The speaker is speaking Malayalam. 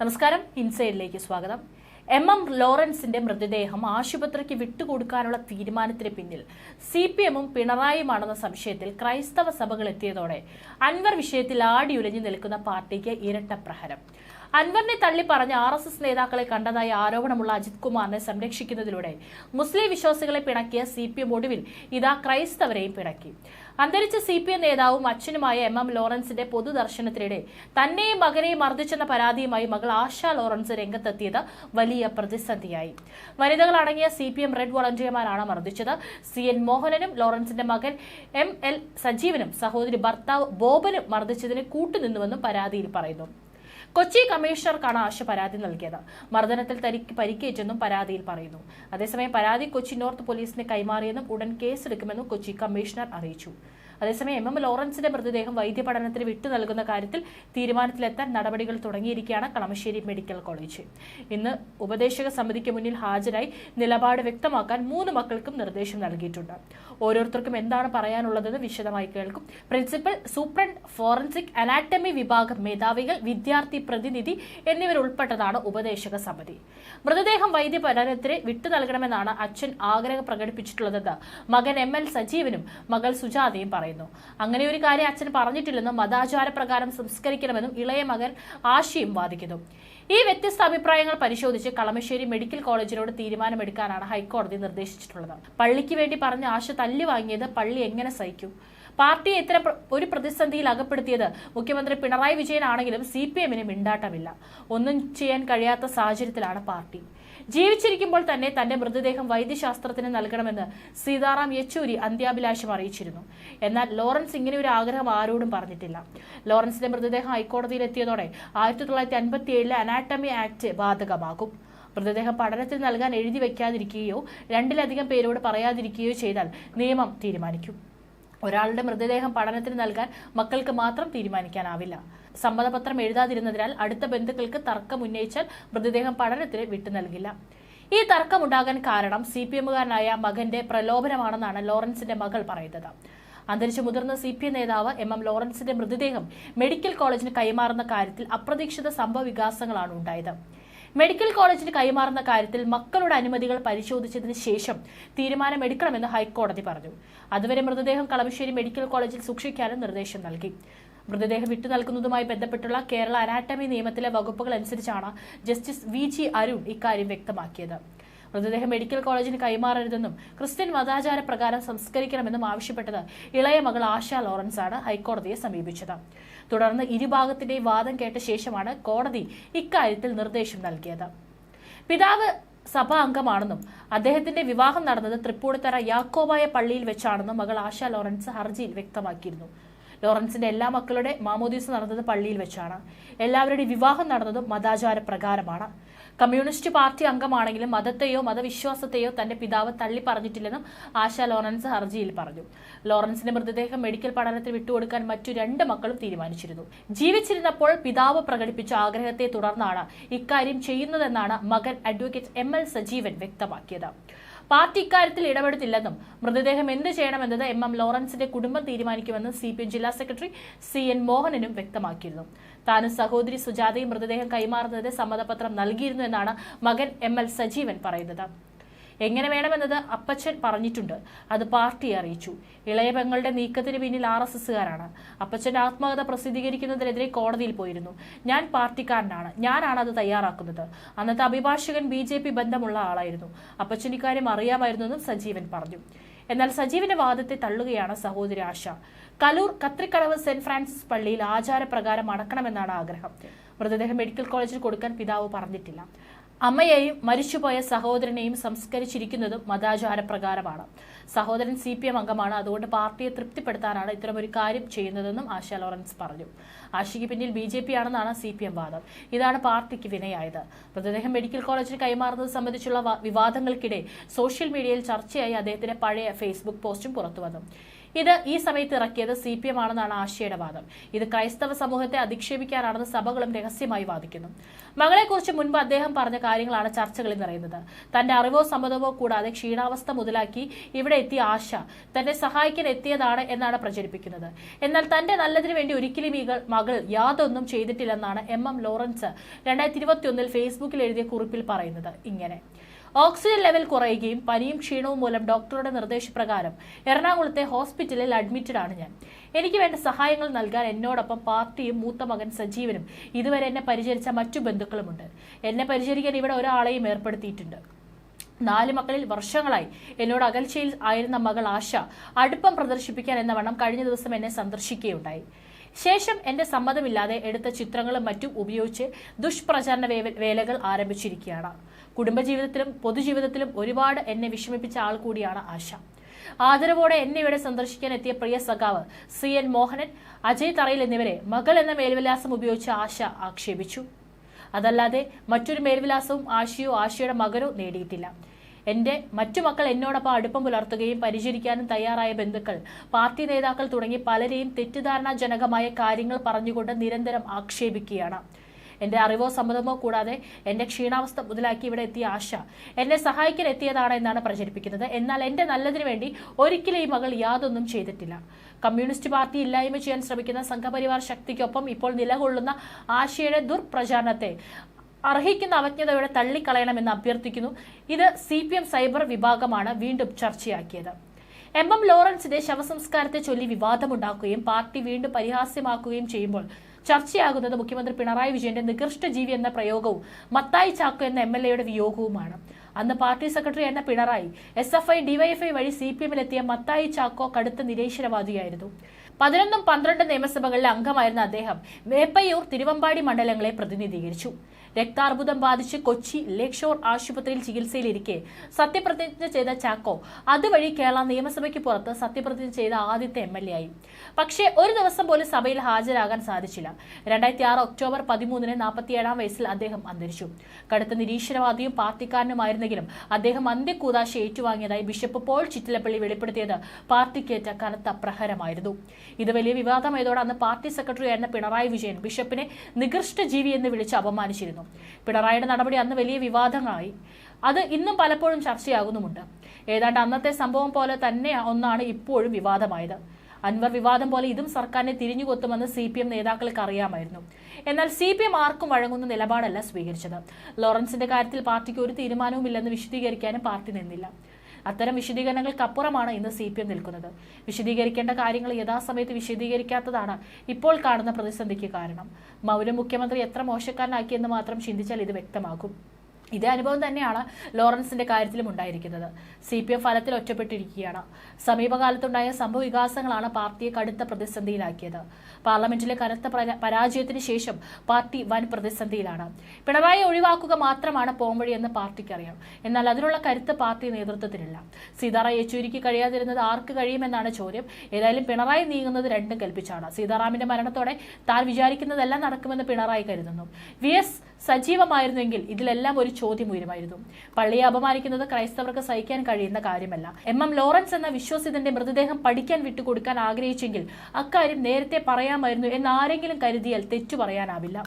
നമസ്കാരം. ഇൻസൈഡിലേക്ക് സ്വാഗതം. എം എം ലോറൻസിന്റെ മൃതദേഹം ആശുപത്രിക്ക് വിട്ടുകൊടുക്കാനുള്ള തീരുമാനത്തിന് പിന്നിൽ സി പി എമ്മും പിണറായിയുമാണെന്ന സംശയത്തിൽ ക്രൈസ്തവ സഭകൾ എത്തിയതോടെ അൻവർ വിഷയത്തിൽ ആടിയുലഞ്ഞു നിൽക്കുന്ന പാർട്ടിക്ക് ഇരട്ട പ്രഹരം അൻവറിനെ തള്ളി പറഞ്ഞ ആർ എസ് എസ് നേതാക്കളെ കണ്ടതായി ആരോപണമുള്ള അജിത് കുമാറിനെ സംരക്ഷിക്കുന്നതിലൂടെ മുസ്ലിം വിശ്വാസികളെ പിണക്കിയ സി പി എം ഒടുവിൽ ഇതാ ക്രൈസ്തവരെയും പിണക്കി. അന്തരിച്ച സി പി എം നേതാവും അച്ഛനുമായ എം എം ലോറൻസിന്റെ പൊതുദർശനത്തിനിടെ തന്നെയും മകനെയും മർദ്ദിച്ചെന്ന പരാതിയുമായി മകൾ ആശ ലോറൻസ് രംഗത്തെത്തിയത് വലിയ പ്രതിസന്ധിയായി. വനിതകൾ അടങ്ങിയ സി പി എം റെഡ് വോളണ്ടിയർമാരാണ് മർദ്ദിച്ചത്. സി എൻ മോഹനനും ലോറൻസിന്റെ മകൻ എം എൽ സജീവനും സഹോദരി ഭർത്താവ് ബോബനും മർദ്ദിച്ചതിന് കൂട്ടുനിന്നുവെന്നും പരാതിയിൽ പറയുന്നു. കൊച്ചി കമ്മീഷണർക്കാണ് ആശ പരാതി നൽകിയത്. മർദ്ദനത്തിൽ തനിക്ക് പരിക്കേറ്റെന്നും പരാതിയിൽ പറയുന്നു. അതേസമയം പരാതി കൊച്ചി നോർത്ത് പോലീസിന് കൈമാറിയെന്നും ഉടൻ കേസെടുക്കുമെന്നും കൊച്ചി കമ്മീഷണർ അറിയിച്ചു. അതേസമയം എം എം ലോറൻസിന്റെ മൃതദേഹം വൈദ്യപഠനത്തിന് വിട്ടു നൽകുന്ന കാര്യത്തിൽ തീരുമാനത്തിലെത്താൻ നടപടികൾ തുടങ്ങിയിരിക്കുകയാണ് കളമശ്ശേരി മെഡിക്കൽ കോളേജ്. ഇന്ന് ഉപദേശക സമിതിക്ക് മുന്നിൽ ഹാജരായി നിലപാട് വ്യക്തമാക്കാൻ മൂന്ന് മക്കൾക്കും നിർദ്ദേശം നൽകിയിട്ടുണ്ട്. ഓരോരുത്തർക്കും എന്താണ് പറയാനുള്ളതെന്ന് വിശദമായി കേൾക്കും. പ്രിൻസിപ്പൽ സൂപ്രണ്ട് ഫോറൻസിക് അനാറ്റമി വിഭാഗം മേധാവികൾ വിദ്യാർത്ഥി പ്രതിനിധി എന്നിവരുൾപ്പെട്ടതാണ് ഉപദേശക സമിതി. മൃതദേഹം വൈദ്യപഠനത്തിന് വിട്ടു നൽകണമെന്നാണ് അച്ഛൻ ആഗ്രഹം പ്രകടിപ്പിച്ചിട്ടുള്ളതെന്ന് മകൻ എം എൽ സജീവനും മകൾ സുജാതയും പറയുന്നു. അങ്ങനെ ഒരു കാര്യം അച്ഛൻ പറഞ്ഞിട്ടില്ലെന്നും മതാചാര പ്രകാരം സംസ്കരിക്കണമെന്നും ഇളയ മകൻ ആശയും വാദിക്കുന്നു. ഈ വ്യത്യസ്ത അഭിപ്രായങ്ങൾ പരിശോധിച്ച് കളമശ്ശേരി മെഡിക്കൽ കോളേജിനോട് തീരുമാനമെടുക്കാനാണ് ഹൈക്കോടതി നിർദ്ദേശിച്ചിട്ടുള്ളത്. പള്ളിക്ക് വേണ്ടി പറഞ്ഞ ആശ തല്ലി വാങ്ങിയത് പള്ളി എങ്ങനെ സഹിക്കും? പാർട്ടിയെ ഇത്ര ഒരു പ്രതിസന്ധിയിൽ അകപ്പെടുത്തിയത് മുഖ്യമന്ത്രി പിണറായി വിജയനാണെങ്കിലും സി പി എമ്മിന് മിണ്ടാട്ടമില്ല. ഒന്നും ചെയ്യാൻ കഴിയാത്ത സാഹചര്യത്തിലാണ് പാർട്ടി. ജീവിച്ചിരിക്കുമ്പോൾ തന്നെ തന്റെ മൃതദേഹം വൈദ്യശാസ്ത്രത്തിന് നൽകണമെന്ന് സീതാറാം യെച്ചൂരി അന്ത്യാഭിലാഷം അറിയിച്ചിരുന്നു. എന്നാൽ ലോറൻസ് ഇങ്ങനെ ഒരു ആഗ്രഹം ആരോടും പറഞ്ഞിട്ടില്ല. ലോറൻസിന്റെ മൃതദേഹം ഹൈക്കോടതിയിൽ എത്തിയതോടെ ആയിരത്തി തൊള്ളായിരത്തി അൻപത്തി ഏഴിലെ ആക്ട് ബാധകമാകും. മൃതദേഹം പഠനത്തിൽ നൽകാൻ എഴുതി വയ്ക്കാതിരിക്കുകയോ രണ്ടിലധികം പേരോട് പറയാതിരിക്കുകയോ ചെയ്താൽ നിയമം തീരുമാനിക്കും. ഒരാളുടെ മൃതദേഹം പഠനത്തിന് നൽകാൻ മക്കൾക്ക് മാത്രം തീരുമാനിക്കാനാവില്ല. സമ്മതപത്രം എഴുതാതിരുന്നതിനാൽ അടുത്ത ബന്ധുക്കൾക്ക് തർക്കം ഉന്നയിച്ചാൽ മൃതദേഹം പഠനത്തിന് വിട്ടു നൽകില്ല. ഈ തർക്കമുണ്ടാകാൻ കാരണം സി പി എമ്മുകാരനായ മകന്റെ പ്രലോഭനമാണെന്നാണ് ലോറൻസിന്റെ മകൾ പറയുന്നത്. അന്തരിച്ച മുതിർന്ന സി പി എം നേതാവ് എം എം ലോറൻസിന്റെ മൃതദേഹം മെഡിക്കൽ കോളേജിന് കൈമാറുന്ന കാര്യത്തിൽ അപ്രതീക്ഷിത സംഭവ വികാസങ്ങളാണ് ഉണ്ടായത്. മെഡിക്കൽ കോളേജിന് കൈമാറുന്ന കാര്യത്തിൽ മക്കളുടെ അനുമതികൾ പരിശോധിച്ചതിന് ശേഷം തീരുമാനമെടുക്കണമെന്ന് ഹൈക്കോടതി പറഞ്ഞു. അതുവരെ മൃതദേഹം കളമശ്ശേരി മെഡിക്കൽ കോളേജിൽ സൂക്ഷിക്കാനും നിർദ്ദേശം നൽകി. മൃതദേഹം വിട്ടു നൽകുന്നതുമായി ബന്ധപ്പെട്ടുള്ള കേരള അനാറ്റമി നിയമത്തിലെ വകുപ്പുകൾ അനുസരിച്ചാണ് ജസ്റ്റിസ് വി ജി അരുൺ ഇക്കാര്യം വ്യക്തമാക്കിയത്. മൃതദേഹം മെഡിക്കൽ കോളേജിന് കൈമാറരുതെന്നും ക്രിസ്ത്യൻ മതാചാര പ്രകാരം സംസ്കരിക്കണമെന്നും ആവശ്യപ്പെട്ടത് ഇളയ മകൾ ആശ ലോറൻസാണ് ഹൈക്കോടതിയെ സമീപിച്ചത്. തുടർന്ന് ഇരുഭാഗത്തിന്റെയും വാദം കേട്ട ശേഷമാണ് കോടതി ഇക്കാര്യത്തിൽ നിർദ്ദേശം നൽകിയത്. പിതാവ് സഭാ അംഗമാണെന്നും അദ്ദേഹത്തിന്റെ വിവാഹം നടന്നത് തൃപ്പൂണിത്തറ യാക്കോബായ പള്ളിയിൽ വെച്ചാണെന്നും മകൾ ആശ ലോറൻസ് ഹർജിയിൽ വ്യക്തമാക്കിയിരുന്നു. ലോറൻസിന്റെ എല്ലാ മക്കളുടെ മാമോദീസ് നടന്നത് പള്ളിയിൽ വെച്ചാണ്. എല്ലാവരുടെയും വിവാഹം നടന്നതും മതാചാര പ്രകാരമാണ് കമ്മ്യൂണിസ്റ്റ് പാർട്ടി അംഗമാണെങ്കിലും മതത്തെയോ മതവിശ്വാസത്തെയോ തന്റെ പിതാവ് തള്ളി പറഞ്ഞിട്ടില്ലെന്നും ആശ ലോറൻസ് ഹർജിയിൽ പറഞ്ഞു. ലോറൻസിന്റെ മൃതദേഹം മെഡിക്കൽ പഠനത്തിന് വിട്ടുകൊടുക്കാൻ മറ്റു രണ്ട് മക്കളും തീരുമാനിച്ചിരുന്നു. ജീവിച്ചിരുന്നപ്പോൾ പിതാവ് പ്രകടിപ്പിച്ച ആഗ്രഹത്തെ തുടർന്നാണ് ഇക്കാര്യം ചെയ്യുന്നതെന്നാണ് മകൻ അഡ്വക്കേറ്റ് എം എൽ സജീവൻ വ്യക്തമാക്കിയത്. പാർട്ടി ഇക്കാര്യത്തിൽ ഇടപെടുത്തില്ലെന്നും മൃതദേഹം എന്ത് ചെയ്യണമെന്നത് എം എം ലോറൻസിന്റെ കുടുംബം തീരുമാനിക്കുമെന്ന് സി പി എം ജില്ലാ സെക്രട്ടറി സി എൻ മോഹനനും വ്യക്തമാക്കിയിരുന്നു. താനും സഹോദരി സുജാതയും മൃതദേഹം കൈമാറുന്നതിന് സമ്മതപത്രം നൽകിയിരുന്നു എന്നാണ് മകൻ എം എൽ സജീവൻ പറയുന്നത്. എങ്ങനെ വേണമെന്നത് അപ്പച്ചൻ പറഞ്ഞിട്ടുണ്ട്. അത് പാർട്ടിയെ അറിയിച്ചു. ഇളയ പെങ്ങളുടെ നീക്കത്തിന് പിന്നിൽ ആർ എസ് എസ്സുകാരാണ്. അപ്പച്ചന്റെ ആത്മകഥ പ്രസിദ്ധീകരിക്കുന്നതിനെതിരെ കോടതിയിൽ പോയിരുന്നു. ഞാൻ പാർട്ടിക്കാരനാണ്. ഞാനാണ് അത് തയ്യാറാക്കുന്നത്. അന്നത്തെ അഭിഭാഷകൻ ബി ജെ പി ബന്ധമുള്ള ആളായിരുന്നു. അപ്പച്ചൻ ഇക്കാര്യം അറിയാമായിരുന്നെന്നും സജീവൻ പറഞ്ഞു. എന്നാൽ സജീവന്റെ വാദത്തെ തള്ളുകയാണ് സഹോദരി ആശ. കലൂർ കത്രിക്കടവ് സെന്റ് ഫ്രാൻസിസ് പള്ളിയിൽ ആചാരപ്രകാരം അടക്കണമെന്നാണ് ആഗ്രഹം. മൃതദേഹം മെഡിക്കൽ കോളേജിൽ കൊടുക്കാൻ പിതാവ് പറഞ്ഞിട്ടില്ല. അമ്മയെയും മരിച്ചുപോയ സഹോദരനെയും സംസ്കരിച്ചിരിക്കുന്നതും മതാചാരപ്രകാരമാണ്. സഹോദരൻ സി പി എം അംഗമാണ്. അതുകൊണ്ട് പാർട്ടിയെ തൃപ്തിപ്പെടുത്താനാണ് ഇത്തരമൊരു കാര്യം ചെയ്യുന്നതെന്നും ആശ ലോറൻസ് പറഞ്ഞു. ആശയ്ക്ക് പിന്നിൽ ബി ജെ പി ആണെന്നാണ് സി പി എം വാദം. ഇതാണ് പാർട്ടിക്ക് വിനയായത്. മൃതദേഹം മെഡിക്കൽ കോളേജിൽ കൈമാറുന്നത് സംബന്ധിച്ചുള്ള വിവാദങ്ങൾക്കിടെ സോഷ്യൽ മീഡിയയിൽ ചർച്ചയായി അദ്ദേഹത്തിന്റെ പഴയ ഫേസ്ബുക്ക് പോസ്റ്റും പുറത്തുവന്നു. ഇത് ഈ സമയത്ത് ഇറക്കിയത് സി പി എം ആണെന്നാണ് ആശയുടെ വാദം. ഇത് ക്രൈസ്തവ സമൂഹത്തെ അധിക്ഷേപിക്കാനാണെന്ന് സഭകളും രഹസ്യമായി വാദിക്കുന്നു. മകളെക്കുറിച്ച് മുൻപ് അദ്ദേഹം പറഞ്ഞ കാര്യങ്ങളാണ് ചർച്ചകളിൽ നിറയുന്നത്. തന്റെ അറിവോ സമ്മതമോ കൂടാതെ ക്ഷീണാവസ്ഥ മുതലാക്കി ഇവിടെ എത്തിയ ആശ തന്നെ സഹായിക്കാൻ എത്തിയതാണ് എന്നാണ് പ്രചരിപ്പിക്കുന്നത്. എന്നാൽ തന്റെ നല്ലതിനു വേണ്ടി ഒരിക്കലും ഈ മകൾ യാതൊന്നും ചെയ്തിട്ടില്ലെന്നാണ് എം എം ലോറൻസ് രണ്ടായിരത്തി ഇരുപത്തിയൊന്നിൽ ഫേസ്ബുക്കിൽ എഴുതിയ കുറിപ്പിൽ പറയുന്നത്. ഇങ്ങനെ. ഓക്സിജൻ ലെവൽ കുറയുകയും പനിയും ക്ഷീണവും മൂലം ഡോക്ടറുടെ നിർദ്ദേശപ്രകാരം എറണാകുളത്തെ ഹോസ്പിറ്റലിൽ അഡ്മിറ്റഡ് ആണ് ഞാൻ. എനിക്ക് വേണ്ട സഹായങ്ങൾ നൽകാൻ എന്നോടൊപ്പം പാർട്ടിയും മൂത്ത മകൻ സജീവനും ഇതുവരെ എന്നെ പരിചരിച്ച മറ്റു ബന്ധുക്കളുമുണ്ട്. എന്നെ പരിചരിക്കാൻ ഇവിടെ ഒരാളെയും ഏർപ്പെടുത്തിയിട്ടുണ്ട്. നാല് മക്കളിൽ വർഷങ്ങളായി എന്നോട് അകൽച്ചയിൽ ആയിരുന്ന മകൾ ആശ അടുപ്പം പ്രദർശിപ്പിക്കാൻ എന്ന വണ്ണം കഴിഞ്ഞ ദിവസം എന്നെ സന്ദർശിക്കുകയുണ്ടായി. ശേഷം എന്റെ സമ്മതമില്ലാതെ എടുത്ത ചിത്രങ്ങളും മറ്റും ഉപയോഗിച്ച് ദുഷ്പ്രചാരണ വേലകൾ ആരംഭിച്ചിരിക്കുകയാണ്. കുടുംബജീവിതത്തിലും പൊതുജീവിതത്തിലും ഒരുപാട് എന്നെ വിഷമിപ്പിച്ച ആൾ കൂടിയാണ് ആശ. ആദരവോടെ എന്നെ ഇവിടെ സന്ദർശിക്കാൻ എത്തിയ പ്രിയ സഖാവ് സി എൻ മോഹനൻ അജയ് തറയിൽ എന്നിവരെ മകൾ എന്ന മേൽവിലാസം ഉപയോഗിച്ച് ആശ ആക്ഷേപിച്ചു. അതല്ലാതെ മറ്റൊരു മേൽവിലാസവും ആശയോ ആശയുടെ മകനോ നേടിയിട്ടില്ല. എന്റെ മറ്റു മക്കൾ എന്നോടൊപ്പം അടുപ്പം പുലർത്തുകയും പരിചരിക്കാനും തയ്യാറായ ബന്ധുക്കൾ പാർട്ടി നേതാക്കൾ തുടങ്ങി പലരെയും തെറ്റിദ്ധാരണാജനകമായ കാര്യങ്ങൾ പറഞ്ഞുകൊണ്ട് നിരന്തരം ആക്ഷേപിക്കുകയാണ്. എന്റെ അറിവോ സമ്മതമോ കൂടാതെ എന്റെ ക്ഷീണാവസ്ഥ മുതലാക്കി ഇവിടെ എത്തിയ ആശ എന്നെ സഹായിക്കാൻ എത്തിയതാണ് എന്നാണ് പ്രചരിപ്പിക്കുന്നത്. എന്നാൽ എന്റെ നല്ലതിനു വേണ്ടി ഒരിക്കലും ഈ മകൾ യാതൊന്നും ചെയ്തിട്ടില്ല. കമ്മ്യൂണിസ്റ്റ് പാർട്ടി ഇല്ലായ്മ ചെയ്യാൻ ശ്രമിക്കുന്ന സംഘപരിവാർ ശക്തിക്കൊപ്പം ഇപ്പോൾ നിലകൊള്ളുന്ന ആശയുടെ ദുർപ്രചാരണത്തെ അർഹിക്കുന്ന അവജ്ഞതയോടെ തള്ളിക്കളയണമെന്ന് അഭ്യർത്ഥിക്കുന്നു. ഇത് സി പി എം സൈബർ വിഭാഗമാണ് വീണ്ടും ചർച്ചയാക്കിയത്. എം എം ലോറൻസിന്റെ ശവസംസ്കാരത്തെ ചൊല്ലി വിവാദമുണ്ടാക്കുകയും പാർട്ടി വീണ്ടും പരിഹാസ്യമാക്കുകയും ചെയ്യുമ്പോൾ ചർച്ചയാകുന്നത് മുഖ്യമന്ത്രി പിണറായി വിജയന്റെ നികൃഷ്ട ജീവി എന്ന പ്രയോഗവും മത്തായി ചാക്കോ എന്ന എം എൽ എയുടെ വിയോഗവുമാണ്. അന്ന് പാർട്ടി സെക്രട്ടറി എന്ന Pinarayi S F I DYFI വഴി സി പി എമ്മിലെത്തിയ മത്തായി ചാക്കോ കടുത്ത നിരീശ്വരവാദിയായിരുന്നു പതിനൊന്നും പന്ത്രണ്ട് നിയമസഭകളിലെ അംഗമായിരുന്ന അദ്ദേഹം വേപ്പയ്യൂർ തിരുവമ്പാടി മണ്ഡലങ്ങളെ പ്രതിനിധീകരിച്ചു. രക്താർബുദം ബാധിച്ച് കൊച്ചി ലേക്ഷോർ ഷോർ ആശുപത്രിയിൽ ചികിത്സയിലിരിക്കെ. സത്യപ്രതിജ്ഞ ചെയ്ത ചാക്കോ അതുവഴി കേരള നിയമസഭയ്ക്ക് പുറത്ത് സത്യപ്രതിജ്ഞ ചെയ്ത ആദ്യത്തെ എം എൽ ആയി. പക്ഷേ ഒരു ദിവസം പോലും സഭയിൽ ഹാജരാകാൻ സാധിച്ചില്ല. രണ്ടായിരത്തി ആറ് ഒക്ടോബർ പതിമൂന്നിന് നാൽപ്പത്തിയേഴാം വയസ്സിൽ അദ്ദേഹം അന്തരിച്ചു. കടുത്ത നിരീശ്വരവാദിയും പാർട്ടിക്കാരനുമായിരുന്നെങ്കിലും അദ്ദേഹം അന്ത്യക്കൂതാശ ഏറ്റുവാങ്ങിയതായി ബിഷപ്പ് പോൾ ചിറ്റിലപ്പള്ളി വെളിപ്പെടുത്തിയത് പാർട്ടിക്കേറ്റ കനത്ത പ്രഹരമായിരുന്നു. ഇത് വലിയ വിവാദമായതോടെ അന്ന് പാർട്ടി സെക്രട്ടറി ആയിരുന്ന പിണറായി വിജയൻ ബിഷപ്പിനെ നികൃഷ്ട ജീവി എന്ന് വിളിച്ച് അപമാനിച്ചിരുന്നു. പിണറായിയുടെ നടപടി അന്ന് വലിയ വിവാദങ്ങളായി. അത് ഇന്നും പലപ്പോഴും ചർച്ചയാകുന്നുമുണ്ട്. ഏതാണ്ട് അന്നത്തെ സംഭവം പോലെ തന്നെ ഒന്നാണ് ഇപ്പോഴും വിവാദമായത്. അൻവർ വിവാദം പോലെ ഇതും സർക്കാരിനെ തിരിഞ്ഞുകൊത്തുമെന്ന് സി പി എം നേതാക്കൾക്ക് അറിയാമായിരുന്നു. എന്നാൽ സി പി എം ആർക്കും വഴങ്ങുന്ന നിലപാടല്ല സ്വീകരിച്ചത്. ലോറൻസിന്റെ കാര്യത്തിൽ പാർട്ടിക്ക് ഒരു തീരുമാനവുമില്ലെന്ന് വിശദീകരിക്കാനും പാർട്ടി നിന്നില്ല. അത്തരം വിശദീകരണങ്ങൾക്കപ്പുറമാണ് ഇന്ന് സി പി എം നിൽക്കുന്നത്. വിശദീകരിക്കേണ്ട കാര്യങ്ങൾ യഥാസമയത്ത് വിശദീകരിക്കാത്തതാണ് ഇപ്പോൾ കാണുന്ന പ്രതിസന്ധിക്ക് കാരണം. മൗനം മുഖ്യമന്ത്രി എത്ര മോശക്കാരനാക്കിയെന്ന് മാത്രം ചിന്തിച്ചാൽ ഇത് വ്യക്തമാകും. ഇതേ അനുഭവം തന്നെയാണ് ലോറൻസിന്റെ കാര്യത്തിലും ഉണ്ടായിരിക്കുന്നത്. സി പി എം ഫലത്തിൽ ഒറ്റപ്പെട്ടിരിക്കുകയാണ്. സമീപകാലത്തുണ്ടായ സംഭവ വികാസങ്ങളാണ് പാർട്ടിയെ കടുത്ത പ്രതിസന്ധിയിലാക്കിയത്. പാർലമെന്റിലെ കനത്ത പരാ- പരാജയത്തിന് ശേഷം പാർട്ടി വൻ പ്രതിസന്ധിയിലാണ്. പിണറായി ഒഴിവാക്കുക മാത്രമാണ് പോംവഴി എന്ന് പാർട്ടിക്കറിയാം. എന്നാൽ അതിനുള്ള കരുത്ത് പാർട്ടി നേതൃത്വത്തിനില്ല. സീതാറാം യെച്ചൂരിക്ക് കഴിയാതിരുന്നത് ആർക്ക് കഴിയുമെന്നാണ് ചോദ്യം. ഏതായാലും പിണറായി നീങ്ങുന്നത് രണ്ടും കൽപ്പിച്ചാണ്. സീതാറാമിന്റെ മരണത്തോടെ താൻ വിചാരിക്കുന്നതെല്ലാം നടക്കുമെന്ന് പിണറായി കരുതുന്നു. വി എസ് സജീവമായിരുന്നെങ്കിൽ ഇതിലെല്ലാം ഒരു ചോദ്യം ഉയരുമായിരുന്നു പള്ളിയെ അപമാനിക്കുന്നത് ക്രൈസ്തവർക്ക് സഹിക്കാൻ കഴിയുന്ന കാര്യമല്ല. എം. എം. ലോറൻസ് എന്ന വിശ്വസിതന്റെ മൃതദേഹം പഠിക്കാൻ വിട്ടുകൊടുക്കാൻ ആഗ്രഹിച്ചെങ്കിൽ അക്കാര്യം നേരത്തെ പറയാമായിരുന്നു എന്ന് ആരെങ്കിലും കരുതിയാൽ തെറ്റു പറയാനാവില്ല.